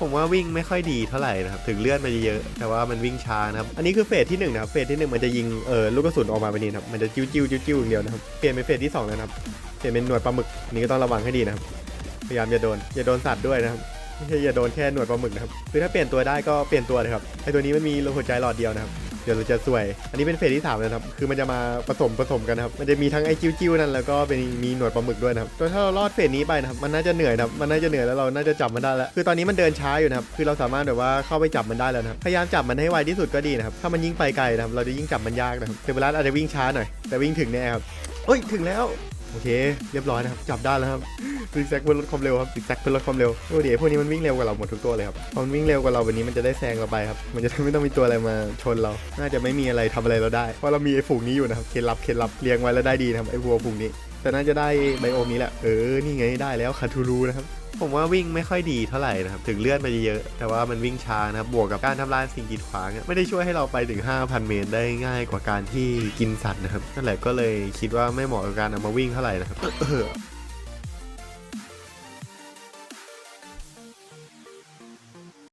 ผมว่าวิ่งไม่ค่อยดีเท่าไหร่นะครับถึงเลื่อนมาเยอะแต่ว่ามันวิ่งช้านะครับอันนี้คือเฟสที่หนึ่งนะครับเฟสที่หนึ่งมันจะยิงเออลูกกระสุนออกมาแบบนี้นครับมันจะจิ้วจิ้วจิ้วจิ้วอย่างเดียวนะครับเปลี่ยนเป็นเฟสที่สองแล้วนะครับเปลี่ยนเป็นหน่วยปลาหมึกนี่ก็ต้องระวังให้ดีนะครับพยายามอย่าโดนอย่าโดนสัตว์ด้วยนะครับไม่ใช่อย่าโดนแค่หน่วยปลาหมึกนะครับคือถ้าเปลี่ยนตัวได้ก็เปลี่ยนตัวเลยครับไอตัวนี้มันมีหัวใจหลอดเดียวนะครับ ดี๋ยวเราจะสวย อันนี้เป็นเฟสที่สามแล้วนะครับ คือมันจะมาผสมผสมกันนะครับ มันจะมีทั้งไอจิ้วๆนั่นแล้วก็เป็นมีหนวดปลาหมึกด้วยนะครับโดยถ้าเราลอดเฟสนี้ไปนะครับมันน่าจะเหนื่อยนะครับมันน่าจะเหนื่อยแล้วเราน่าจะจับมันได้แล้วคือตอนนี้มันเดินช้าอยู่นะครับคือเราสามารถแบบว่าเข้าไปจับมันได้แล้วนะครับพยายามจับมันให้ไวที่สุดก็ดีนะครับถ้ามันยิ่งไปไกลนะครับเราจะยิ่งจับมันยากนะครับเทเวลัสอาจจะวิ่งช้าหน่อยแต่วิ่งถึงแน่ครับเอ้ยถึงแล้ว โอเค เรียบร้อยนะครับ จับได้แล้วครับซิกแซกเพื่อลดความเร็วครับซิกแซกเพื่อลดความเร็วโอ้เดี๋ยวพวกนี้มันวิ่งเร็วกว่าเราหมดทุกตัวเลยครับพอมันวิ่งเร็วกว่าเราวันนี้มันจะได้แซงเราไปครับ มันจะไม่ต้องมีตัวอะไรมาชนเรา น่าจะไม่มีอะไรทำอะไรเราได้ เพราะเรามีไอ้ฝูงนี้อยู่นะครับ เคล็ดลับ เคล็ดลับเลี้ยงไว้แล้วได้ดีนะครับไอ้วัวฝูงนี้ แต่น่าจะได้ไบโอมนี้แหละ เออ นี่ไงได้แล้วคาทูรูนะครับ ผมว่าวิ่งไม่ค่อยดีเท่าไหร่นะครับ ถึงเลื่อนมาเยอะ แต่ว่ามันวิ่งช้านะครับ บวกกับการทำลายสิ่งกีดขวางไม่ได้ช่วยให้เราไปถึง 5,000 เมตรได้ง่ายกว่าการที่กินสัตว์นะครับ นั่นแหละก็เลยคิดว่าไม่เหมาะกับการเอามาวิ่งเท่าไหร่นะครับ